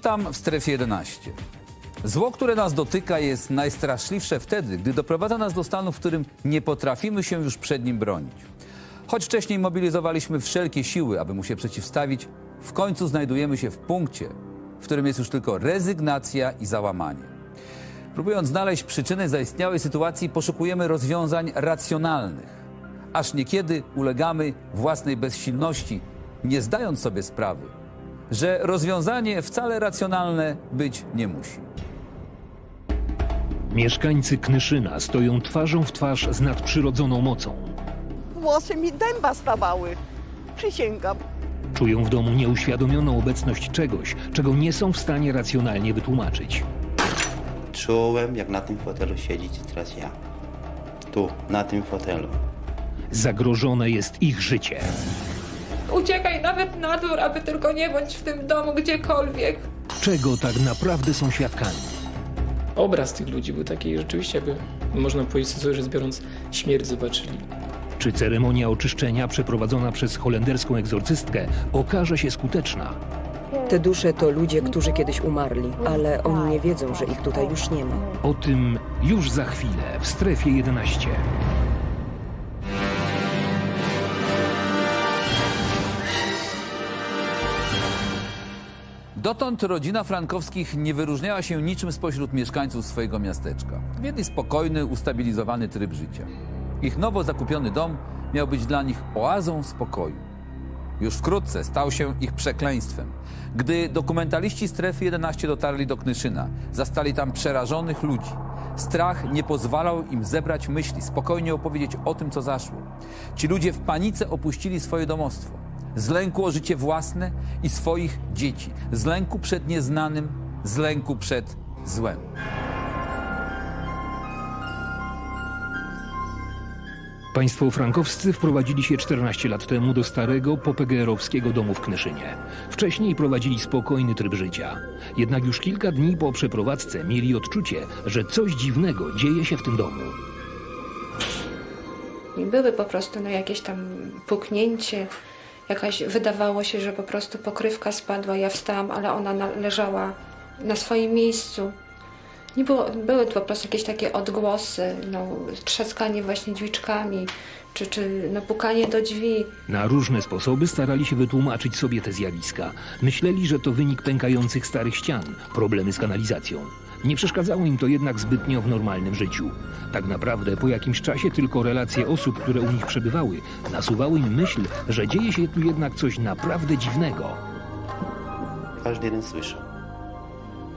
Witam w strefie 11. Zło, które nas dotyka, jest najstraszliwsze wtedy, gdy doprowadza nas do stanu, w którym nie potrafimy się już przed nim bronić. Choć wcześniej mobilizowaliśmy wszelkie siły, aby mu się przeciwstawić, w końcu znajdujemy się w punkcie, w którym jest już tylko rezygnacja i załamanie. Próbując znaleźć przyczyny zaistniałej sytuacji, poszukujemy rozwiązań racjonalnych, aż niekiedy ulegamy własnej bezsilności, nie zdając sobie sprawy, że rozwiązanie wcale racjonalne być nie musi. Mieszkańcy Knyszyna stoją twarzą w twarz z nadprzyrodzoną mocą. Włosy mi dęba stawały. Przysięgam. Czują w domu nieuświadomioną obecność czegoś, czego nie są w stanie racjonalnie wytłumaczyć. Czułem, jak na tym fotelu siedzicie teraz ja. Tu, na tym fotelu. Zagrożone jest ich życie. Uciekaj nawet na dór, aby tylko nie bądź w tym domu gdziekolwiek. Czego tak naprawdę są świadkami? obraz tych ludzi był taki, rzeczywiście, jakby można powiedzieć sobie rzecz biorąc, śmierć zobaczyli. Czy ceremonia oczyszczenia przeprowadzona przez holenderską egzorcystkę okaże się skuteczna? Te dusze to ludzie, którzy kiedyś umarli, ale oni nie wiedzą, że ich tutaj już nie ma. O tym już za chwilę w strefie 11. Dotąd rodzina Frankowskich nie wyróżniała się niczym spośród mieszkańców swojego miasteczka. Wiedli spokojny, ustabilizowany tryb życia. Ich nowo zakupiony dom miał być dla nich oazą spokoju. Już wkrótce stał się ich przekleństwem. Gdy dokumentaliści strefy 11 dotarli do Knyszyna, zastali tam przerażonych ludzi. Strach nie pozwalał im zebrać myśli, spokojnie opowiedzieć o tym, co zaszło. Ci ludzie w panice opuścili swoje domostwo. Z lęku o życie własne i swoich dzieci. Z lęku przed nieznanym, z lęku przed złem. Państwo frankowscy wprowadzili się 14 lat temu do starego popegeerowskiego domu w Knyszynie. Wcześniej prowadzili spokojny tryb życia. Jednak już kilka dni po przeprowadzce mieli odczucie, że coś dziwnego dzieje się w tym domu. I były po prostu no, jakieś tam puknięcie, jakaś, wydawało się, że po prostu pokrywka spadła. Ja wstałam, ale ona na, leżała na swoim miejscu. Nie było, były po prostu jakieś takie odgłosy, no, trzaskanie właśnie drzwiczkami, czy, czy no, pukanie do drzwi. Na różne sposoby starali się wytłumaczyć sobie te zjawiska. Myśleli, że to wynik pękających starych ścian, problemy z kanalizacją. Nie przeszkadzało im to jednak zbytnio w normalnym życiu. Tak naprawdę po jakimś czasie tylko relacje osób, które u nich przebywały, nasuwały im myśl, że dzieje się tu jednak coś naprawdę dziwnego. Każdy jeden słyszał.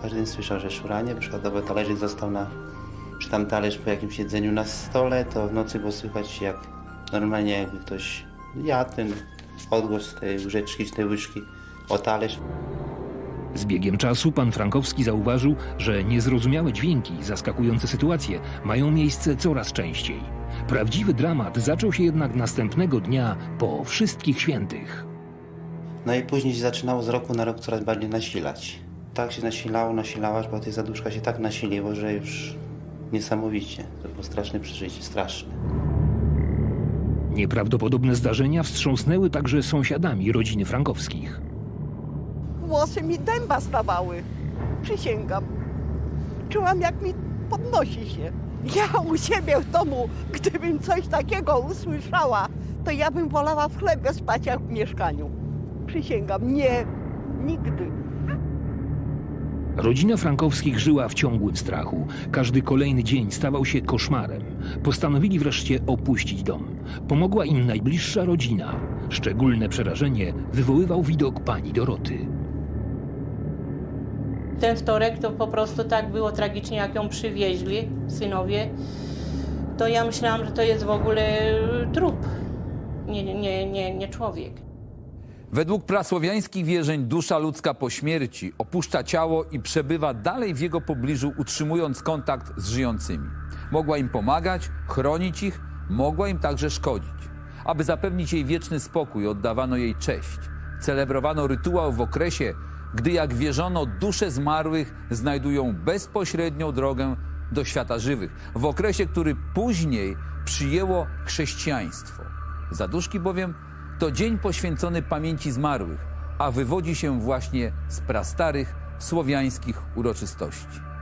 Każdy jeden słyszał, że szuranie, przykładowo talerzyk został na... Czy tam talerz po jakimś jedzeniu na stole, to w nocy było słychać jak normalnie jakby ktoś jadł ten odgłos tej łyżeczki tej łyżki o talerz. Z biegiem czasu pan Frankowski zauważył, że niezrozumiałe dźwięki, zaskakujące sytuacje mają miejsce coraz częściej. Prawdziwy dramat zaczął się jednak następnego dnia po wszystkich świętych. No i później się zaczynało z roku na rok coraz bardziej nasilać. Tak się nasilało, nasilało, aż po tej zaduszka się tak nasiliło, że już niesamowicie. To było straszne przeżycie, straszne. Nieprawdopodobne zdarzenia wstrząsnęły także sąsiadami rodziny Frankowskich. Włosy mi dęba stawały. Przysięgam. Czułam, jak mi podnosi się. Ja u siebie w domu, gdybym coś takiego usłyszała, to ja bym wolała w chlebie spać, jak w mieszkaniu. Przysięgam, nie, nigdy. Rodzina Frankowskich żyła w ciągłym strachu. Każdy kolejny dzień stawał się koszmarem. Postanowili wreszcie opuścić dom. Pomogła im najbliższa rodzina. Szczególne przerażenie wywoływał widok pani Doroty. Ten wtorek to po prostu tak było tragicznie, jak ją przywieźli synowie. To ja myślałam, że to jest w ogóle trup, nie, nie, nie, nie człowiek. Według prasłowiańskich wierzeń dusza ludzka po śmierci opuszcza ciało i przebywa dalej w jego pobliżu, utrzymując kontakt z żyjącymi. Mogła im pomagać, chronić ich, mogła im także szkodzić. Aby zapewnić jej wieczny spokój, oddawano jej cześć. Celebrowano rytuał w okresie, gdy, jak wierzono, dusze zmarłych znajdują bezpośrednią drogę do świata żywych. W okresie, który później przyjęło chrześcijaństwo. Zaduszki bowiem to dzień poświęcony pamięci zmarłych, a wywodzi się właśnie z prastarych słowiańskich uroczystości.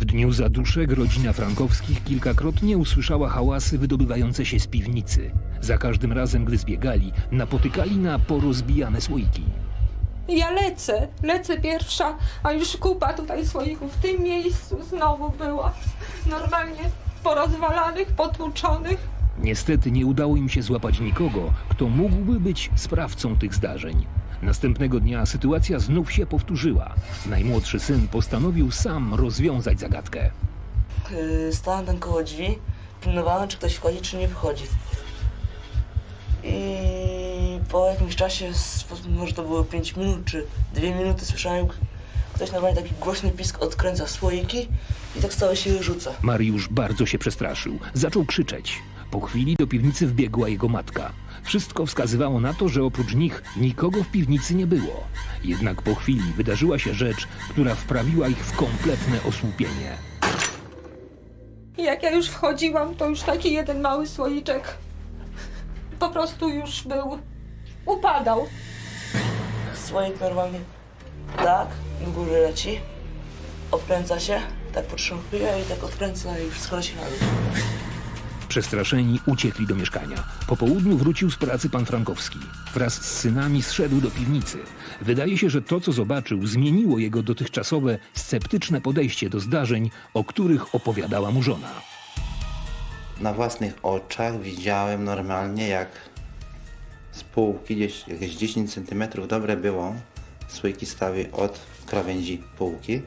W dniu zaduszek rodzina Frankowskich kilkakrotnie usłyszała hałasy wydobywające się z piwnicy. Za każdym razem, gdy zbiegali, napotykali na porozbijane słoiki. Ja lecę, lecę pierwsza, a już kupa tutaj słoików w tym miejscu znowu była. Normalnie porozwalanych, potłuczonych. Niestety nie udało im się złapać nikogo, kto mógłby być sprawcą tych zdarzeń. Następnego dnia sytuacja znów się powtórzyła. Najmłodszy syn postanowił sam rozwiązać zagadkę. Yy, Stałem tam koło drzwi, pilnowałem, czy ktoś wchodzi, czy nie wchodzi. I po jakimś czasie, może to było 5 minut, czy 2 minuty, słyszałem, ktoś normalnie taki głośny pisk odkręca słoiki i tak stałe się rzuca. Mariusz bardzo się przestraszył. Zaczął krzyczeć. Po chwili do piwnicy wbiegła jego matka. Wszystko wskazywało na to, że oprócz nich nikogo w piwnicy nie było. Jednak po chwili wydarzyła się rzecz, która wprawiła ich w kompletne osłupienie. Jak ja już wchodziłam, to już taki jeden mały słoiczek po prostu już był, upadał. Słoik normalnie tak, do góry leci, odkręca się, tak potrzępuje i tak odkręca i wszystko się na dół. Przestraszeni uciekli do mieszkania. Po południu wrócił z pracy pan Frankowski. Wraz z synami zszedł do piwnicy. Wydaje się, że to, co zobaczył, zmieniło jego dotychczasowe sceptyczne podejście do zdarzeń, o których opowiadała mu żona. Na własnych oczach widziałem normalnie jak z półki, gdzieś jakieś 10 cm dobre było, słoiki stały od krawędzi półki.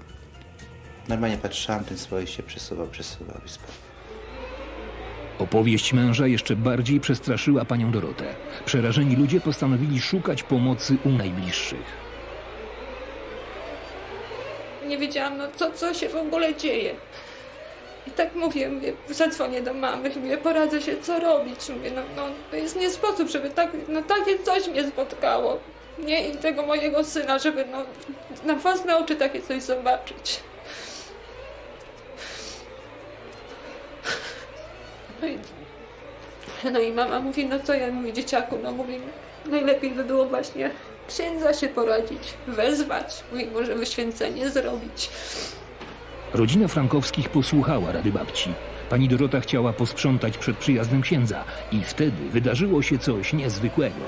Normalnie patrzyłem, ten słoik się przesuwał, przesuwał i. Opowieść męża jeszcze bardziej przestraszyła panią Dorotę. Przerażeni ludzie postanowili szukać pomocy u najbliższych. Nie wiedziałam, no co, co się w ogóle dzieje. I tak mówię, mówię, zadzwonię do mamy, mówię, poradzę się, co robić. Mówię, no, no to jest nie sposób, żeby tak, no takie coś mnie spotkało. Nie i tego mojego syna, żeby no, na własne oczy takie coś zobaczyć. I, no i mama mówi, no co ja mówię, dzieciaku, no mówi, najlepiej by było właśnie księdza się poradzić, wezwać, mówi, może wyświęcenie zrobić. Rodzina Frankowskich posłuchała rady babci. Pani Dorota chciała posprzątać przed przyjazdem księdza i wtedy wydarzyło się coś niezwykłego.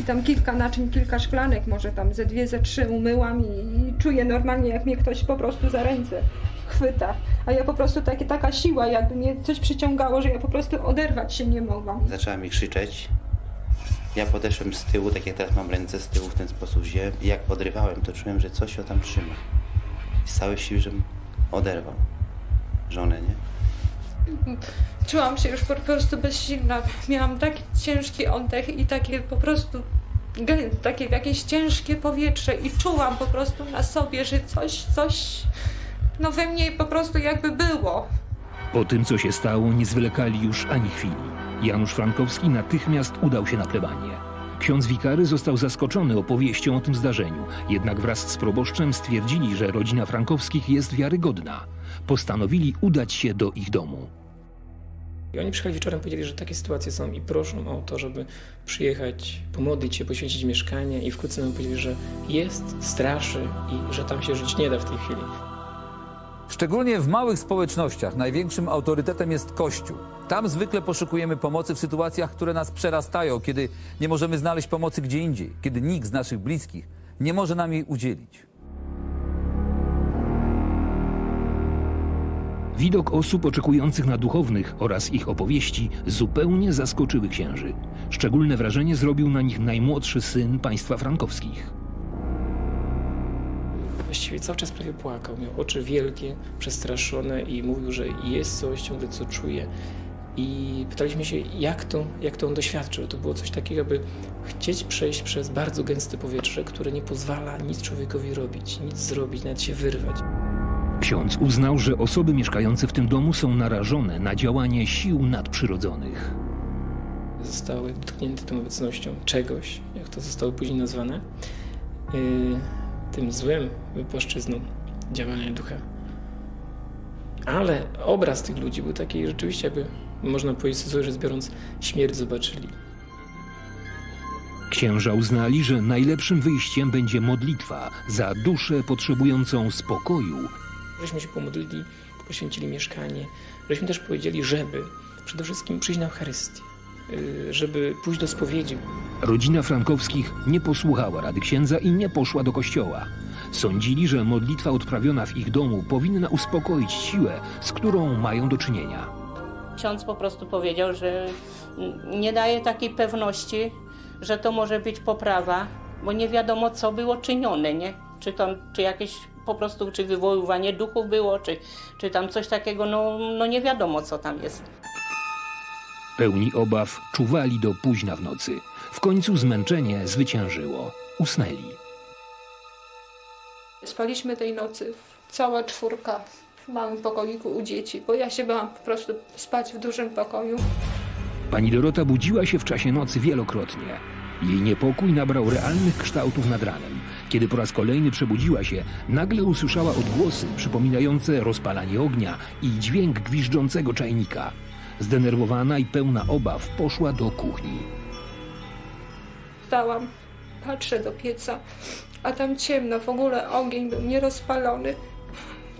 I tam kilka naczyń, kilka szklanek, może tam ze dwie, ze trzy umyłam i, i czuję normalnie, jak mnie ktoś po prostu za ręce chwyta. A ja po prostu takie, taka siła, jakby mnie coś przyciągało, że ja po prostu oderwać się nie mogłam. Zaczęła mi krzyczeć. Ja podeszłem z tyłu, tak jak teraz mam ręce z tyłu w ten sposób wziąłem i jak podrywałem, to czułem, że coś ją tam trzyma. I z całej siły, żebym oderwał żonę, nie? Czułam się już po prostu bezsilna. Miałam taki ciężki oddech i takie po prostu takie jakieś ciężkie powietrze i czułam po prostu na sobie, że coś, coś no we mnie po prostu jakby było. Po tym, co się stało, nie zwlekali już ani chwili. Janusz Frankowski natychmiast udał się na plebanię. Ksiądz wikary został zaskoczony opowieścią o tym zdarzeniu, jednak wraz z proboszczem stwierdzili, że rodzina Frankowskich jest wiarygodna. Postanowili udać się do ich domu. I oni przyjechali wieczorem, powiedzieli, że takie sytuacje są i proszą o to, żeby przyjechać, pomodlić się, poświęcić mieszkanie i wkrótce nam powiedzieli, że jest, straszy i że tam się żyć nie da w tej chwili. Szczególnie w małych społecznościach największym autorytetem jest Kościół. Tam zwykle poszukujemy pomocy w sytuacjach, które nas przerastają, kiedy nie możemy znaleźć pomocy gdzie indziej, kiedy nikt z naszych bliskich nie może nam jej udzielić. Widok osób oczekujących na duchownych oraz ich opowieści zupełnie zaskoczyły księży. Szczególne wrażenie zrobił na nich najmłodszy syn państwa frankowskich. Właściwie cały czas prawie płakał. Miał oczy wielkie, przestraszone i mówił, że jest coś ciągle, co czuje. I pytaliśmy się, jak to, jak to on doświadczył. To było coś takiego, aby chcieć przejść przez bardzo gęste powietrze, które nie pozwala nic człowiekowi robić, nic zrobić, nawet się wyrwać. Ksiądz uznał, że osoby mieszkające w tym domu są narażone na działanie sił nadprzyrodzonych. Zostały dotknięte tą obecnością czegoś, jak to zostało później nazwane, yy, tym złym wypłaszczyzną działania ducha. Ale obraz tych ludzi był taki rzeczywiście, jakby można powiedzieć, że biorąc, śmierć zobaczyli. Księża uznali, że najlepszym wyjściem będzie modlitwa za duszę potrzebującą spokoju Żeśmy się pomodlili, poświęcili mieszkanie, żeśmy też powiedzieli, żeby przede wszystkim przyjść na Eucharystię, żeby pójść do spowiedzi. Rodzina Frankowskich nie posłuchała rady księdza i nie poszła do kościoła. Sądzili, że modlitwa odprawiona w ich domu powinna uspokoić siłę, z którą mają do czynienia. Ksiądz po prostu powiedział, że nie daje takiej pewności, że to może być poprawa, bo nie wiadomo, co było czynione, nie? Czy tam, czy jakieś po prostu, czy wywoływanie duchów było, czy, czy tam coś takiego, no, no nie wiadomo, co tam jest. Pełni obaw czuwali do późna w nocy. W końcu zmęczenie zwyciężyło. Usnęli. Spaliśmy tej nocy cała czwórka w małym pokoiku u dzieci, bo ja się bałam po prostu spać w dużym pokoju. Pani Dorota budziła się w czasie nocy wielokrotnie. Jej niepokój nabrał realnych kształtów nad ranem. Kiedy po raz kolejny przebudziła się, nagle usłyszała odgłosy przypominające rozpalanie ognia i dźwięk gwiżdżącego czajnika. Zdenerwowana i pełna obaw poszła do kuchni. Wstałam, patrzę do pieca, a tam ciemno, w ogóle ogień był nierozpalony.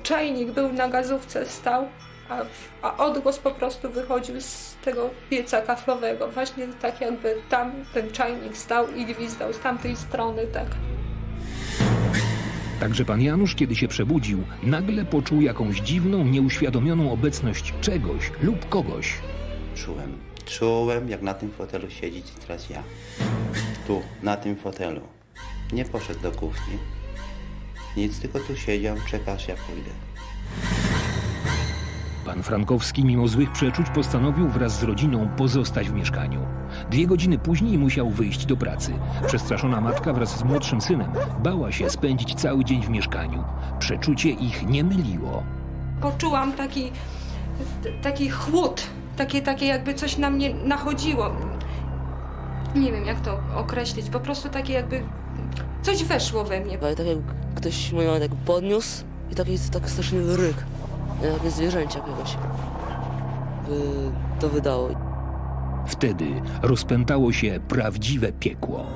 Czajnik był na gazówce, stał, a, a odgłos po prostu wychodził z tego pieca kaflowego. Właśnie tak jakby tam ten czajnik stał i gwizdał z tamtej strony, tak. Także pan Janusz, kiedy się przebudził, nagle poczuł jakąś dziwną, nieuświadomioną obecność czegoś lub kogoś. Czułem. Czułem, jak na tym fotelu siedzi teraz ja. Tu, na tym fotelu. Nie poszedł do kuchni. Nic, tylko tu siedział, czekasz, ja pójdę. Pan Frankowski, mimo złych przeczuć, postanowił wraz z rodziną pozostać w mieszkaniu. Dwie godziny później musiał wyjść do pracy. Przestraszona matka wraz z młodszym synem bała się spędzić cały dzień w mieszkaniu. Przeczucie ich nie myliło. Poczułam taki, taki chłód, takie, takie jakby coś na mnie nachodziło. Nie wiem jak to określić, po prostu takie jakby coś weszło we mnie. Ale tak jak ktoś moją tak podniósł i taki tak straszny ryk. Jakieś zwierzęcia jakiegoś. By to wydało. Wtedy rozpętało się prawdziwe piekło.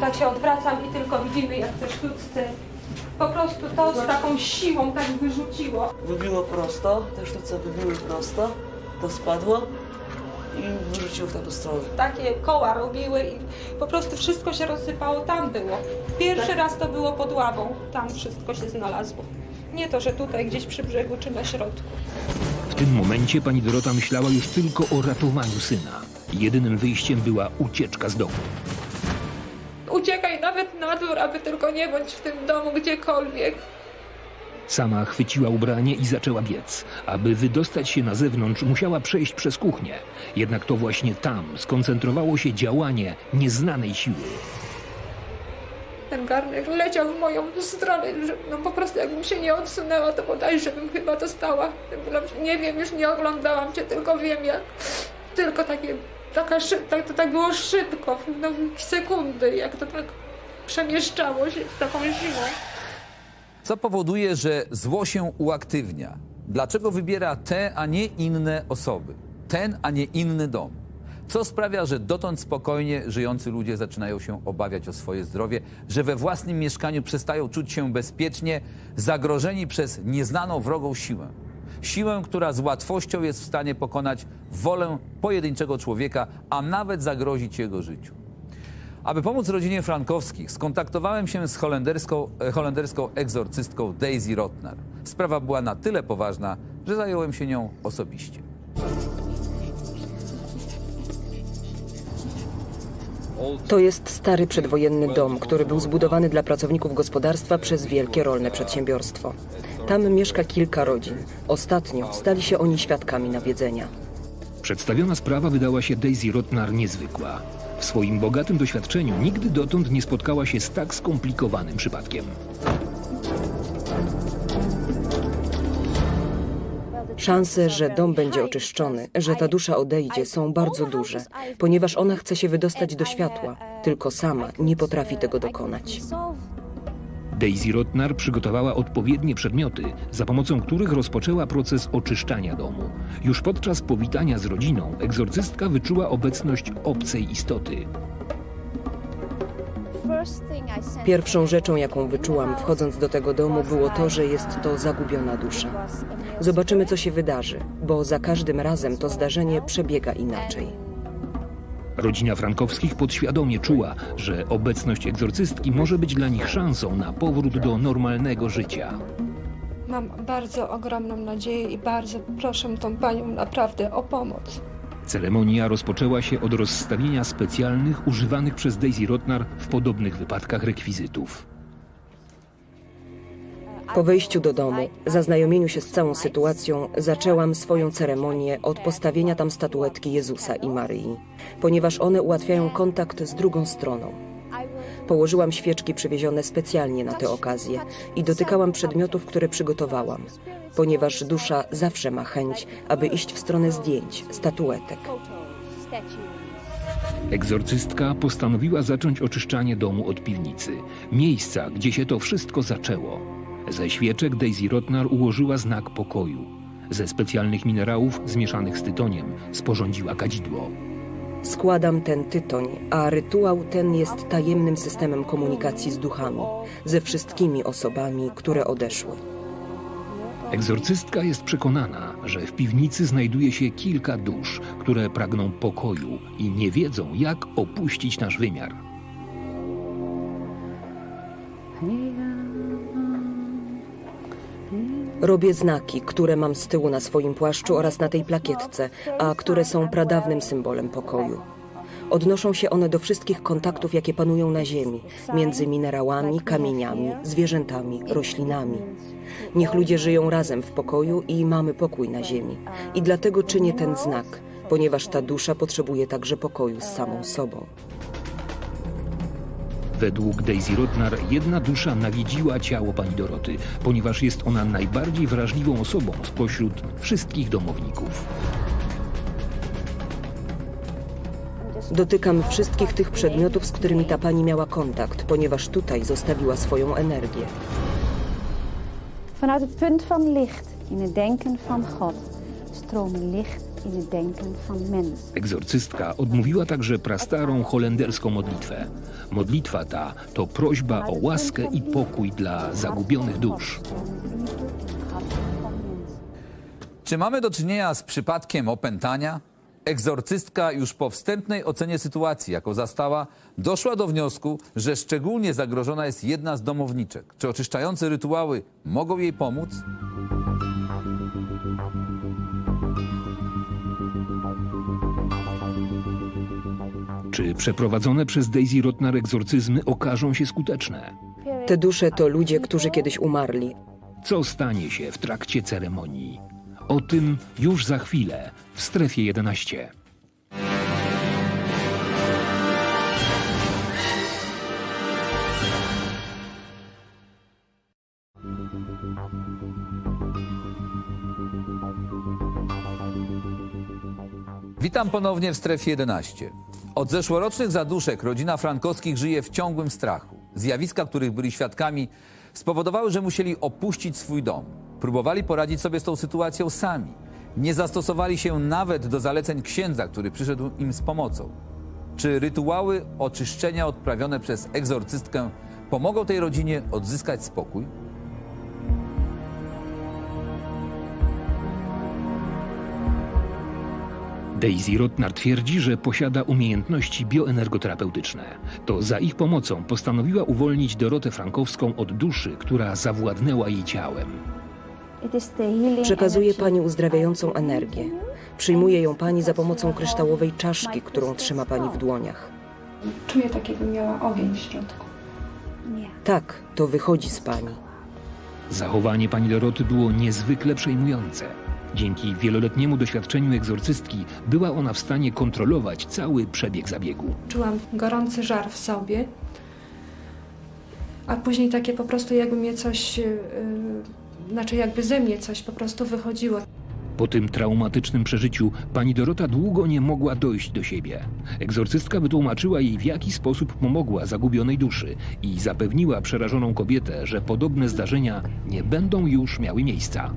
Tak się odwracam i tylko widzimy jak te sztuczce po prostu to z taką siłą tak wyrzuciło. Wybiło prosto, te sztuce wybiły prosto, to spadło i wyrzuciło w tamtą stronę. Takie koła robiły i po prostu wszystko się rozsypało, tam było. Pierwszy raz to było pod ławą, tam wszystko się znalazło. Nie to, że tutaj gdzieś przy brzegu czy na środku. W tym momencie pani Dorota myślała już tylko o ratowaniu syna. Jedynym wyjściem była ucieczka z domu. Uciekaj nawet na dwór, aby tylko nie bądź w tym domu gdziekolwiek. Sama chwyciła ubranie i zaczęła biec. Aby wydostać się na zewnątrz, musiała przejść przez kuchnię. Jednak to właśnie tam skoncentrowało się działanie nieznanej siły. Ten garnek leciał w moją stronę, no po prostu jakbym się nie odsunęła, to bodajże bym chyba dostała. No, Nie wiem, już nie oglądałam cię, tylko wiem jak, tylko takie, taka, szy- tak, to tak było szybko, no, w sekundy, jak to tak przemieszczało się z taką siłą. Co powoduje, że zło się uaktywnia? Dlaczego wybiera te, a nie inne osoby? Ten, a nie inny dom? Co sprawia, że dotąd spokojnie żyjący ludzie zaczynają się obawiać o swoje zdrowie, że we własnym mieszkaniu przestają czuć się bezpiecznie, zagrożeni przez nieznaną wrogą siłę? Siłę, która z łatwością jest w stanie pokonać wolę pojedynczego człowieka, a nawet zagrozić jego życiu. Aby pomóc rodzinie Frankowskich, skontaktowałem się z holenderską, e, holenderską egzorcystką Daisy Rotner. Sprawa była na tyle poważna, że zająłem się nią osobiście. To jest stary przedwojenny dom, który był zbudowany dla pracowników gospodarstwa przez wielkie rolne przedsiębiorstwo. Tam mieszka kilka rodzin. Ostatnio stali się oni świadkami nawiedzenia. Przedstawiona sprawa wydała się Daisy Rotnar niezwykła. W swoim bogatym doświadczeniu nigdy dotąd nie spotkała się z tak skomplikowanym przypadkiem. Szanse, że dom będzie oczyszczony, że ta dusza odejdzie, są bardzo duże, ponieważ ona chce się wydostać do światła, tylko sama nie potrafi tego dokonać. Daisy Rotnar przygotowała odpowiednie przedmioty, za pomocą których rozpoczęła proces oczyszczania domu. Już podczas powitania z rodziną egzorcystka wyczuła obecność obcej istoty. Pierwszą rzeczą, jaką wyczułam wchodząc do tego domu, było to, że jest to zagubiona dusza. Zobaczymy, co się wydarzy, bo za każdym razem to zdarzenie przebiega inaczej. Rodzina Frankowskich podświadomie czuła, że obecność egzorcystki może być dla nich szansą na powrót do normalnego życia. Mam bardzo ogromną nadzieję i bardzo proszę tą panią naprawdę o pomoc. Ceremonia rozpoczęła się od rozstawienia specjalnych, używanych przez Daisy Rotnar w podobnych wypadkach rekwizytów. Po wejściu do domu, zaznajomieniu się z całą sytuacją, zaczęłam swoją ceremonię od postawienia tam statuetki Jezusa i Maryi, ponieważ one ułatwiają kontakt z drugą stroną. Położyłam świeczki przywiezione specjalnie na tę okazję i dotykałam przedmiotów, które przygotowałam, ponieważ dusza zawsze ma chęć, aby iść w stronę zdjęć, statuetek. Egzorcystka postanowiła zacząć oczyszczanie domu od piwnicy, miejsca, gdzie się to wszystko zaczęło. Ze świeczek Daisy Rotnar ułożyła znak pokoju. Ze specjalnych minerałów zmieszanych z tytoniem sporządziła kadzidło. Składam ten tytoń, a rytuał ten jest tajemnym systemem komunikacji z duchami, ze wszystkimi osobami, które odeszły. Egzorcystka jest przekonana, że w piwnicy znajduje się kilka dusz, które pragną pokoju i nie wiedzą, jak opuścić nasz wymiar. Robię znaki, które mam z tyłu na swoim płaszczu oraz na tej plakietce, a które są pradawnym symbolem pokoju. Odnoszą się one do wszystkich kontaktów, jakie panują na Ziemi, między minerałami, kamieniami, zwierzętami, roślinami. Niech ludzie żyją razem w pokoju i mamy pokój na Ziemi. I dlatego czynię ten znak, ponieważ ta dusza potrzebuje także pokoju z samą sobą. Według Daisy Rotnar jedna dusza nawiedziła ciało pani Doroty, ponieważ jest ona najbardziej wrażliwą osobą spośród wszystkich domowników. Dotykam wszystkich tych przedmiotów, z którymi ta pani miała kontakt, ponieważ tutaj zostawiła swoją energię. Vanuit het punt van licht in het denken van God stroomt licht in het denken van mens. Egzorcystka odmówiła także prastarą holenderską modlitwę. Modlitwa ta to prośba o łaskę i pokój dla zagubionych dusz. Czy mamy do czynienia z przypadkiem opętania? Egzorcystka już po wstępnej ocenie sytuacji, jaką zastała, doszła do wniosku, że szczególnie zagrożona jest jedna z domowniczek. Czy oczyszczające rytuały mogą jej pomóc? Czy przeprowadzone przez Daisy Rotnar egzorcyzmy okażą się skuteczne? Te dusze to ludzie, którzy kiedyś umarli, Co stanie się w trakcie ceremonii? O tym już za chwilę w strefie 11. Witam ponownie w strefie 11. Od zeszłorocznych zaduszek rodzina Frankowskich żyje w ciągłym strachu. Zjawiska, których byli świadkami, spowodowały, że musieli opuścić swój dom. Próbowali poradzić sobie z tą sytuacją sami. Nie zastosowali się nawet do zaleceń księdza, który przyszedł im z pomocą. Czy rytuały oczyszczenia odprawione przez egzorcystkę pomogą tej rodzinie odzyskać spokój? Daisy Rotnar twierdzi, że posiada umiejętności bioenergoterapeutyczne. To za ich pomocą postanowiła uwolnić Dorotę Frankowską od duszy, która zawładnęła jej ciałem. Przekazuje pani uzdrawiającą energię. Przyjmuje ją pani za pomocą kryształowej czaszki, którą trzyma pani w dłoniach. Czuję tak, jakby miała ogień w środku. Tak, to wychodzi z pani. Zachowanie pani Doroty było niezwykle przejmujące. Dzięki wieloletniemu doświadczeniu egzorcystki była ona w stanie kontrolować cały przebieg zabiegu. Czułam gorący żar w sobie, a później takie po prostu jakby mnie coś, yy, znaczy jakby ze mnie coś po prostu wychodziło. Po tym traumatycznym przeżyciu pani Dorota długo nie mogła dojść do siebie. Egzorcystka wytłumaczyła jej, w jaki sposób pomogła zagubionej duszy i zapewniła przerażoną kobietę, że podobne zdarzenia nie będą już miały miejsca.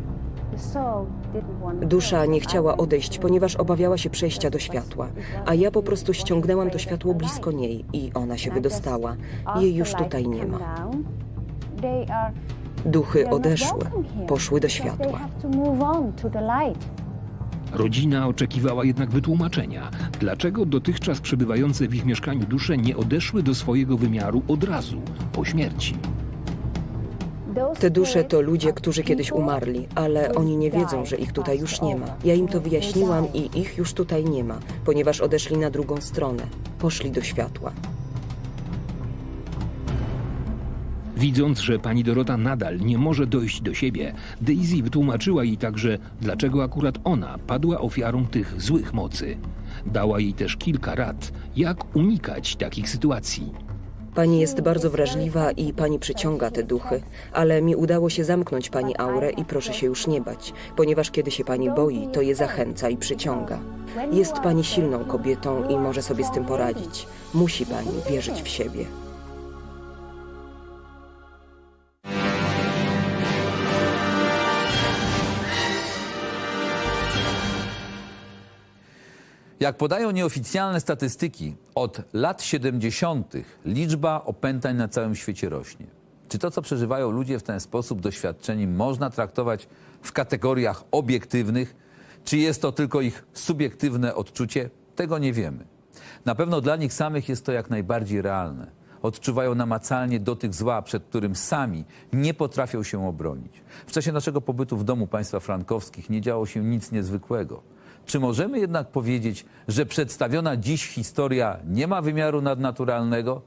Dusza nie chciała odejść, ponieważ obawiała się przejścia do światła, a ja po prostu ściągnęłam to światło blisko niej i ona się wydostała. Jej już tutaj nie ma. Duchy odeszły, poszły do światła. Rodzina oczekiwała jednak wytłumaczenia, dlaczego dotychczas przebywające w ich mieszkaniu dusze nie odeszły do swojego wymiaru od razu, po śmierci. Te dusze to ludzie, którzy kiedyś umarli, ale oni nie wiedzą, że ich tutaj już nie ma. Ja im to wyjaśniłam i ich już tutaj nie ma, ponieważ odeszli na drugą stronę, poszli do światła. Widząc, że pani Dorota nadal nie może dojść do siebie, Daisy wytłumaczyła jej także, dlaczego akurat ona padła ofiarą tych złych mocy. Dała jej też kilka rad, jak unikać takich sytuacji. Pani jest bardzo wrażliwa i pani przyciąga te duchy, ale mi udało się zamknąć pani aurę i proszę się już nie bać, ponieważ kiedy się pani boi, to je zachęca i przyciąga. Jest pani silną kobietą i może sobie z tym poradzić. Musi pani wierzyć w siebie. Jak podają nieoficjalne statystyki, od lat 70. liczba opętań na całym świecie rośnie. Czy to, co przeżywają ludzie w ten sposób doświadczeni, można traktować w kategoriach obiektywnych, czy jest to tylko ich subiektywne odczucie? Tego nie wiemy. Na pewno dla nich samych jest to jak najbardziej realne. Odczuwają namacalnie dotyk zła, przed którym sami nie potrafią się obronić. W czasie naszego pobytu w domu państwa frankowskich nie działo się nic niezwykłego. Czy możemy jednak powiedzieć, że przedstawiona dziś historia nie ma wymiaru nadnaturalnego?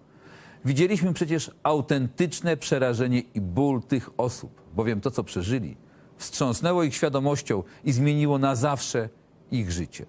Widzieliśmy przecież autentyczne przerażenie i ból tych osób, bowiem to, co przeżyli, wstrząsnęło ich świadomością i zmieniło na zawsze ich życie.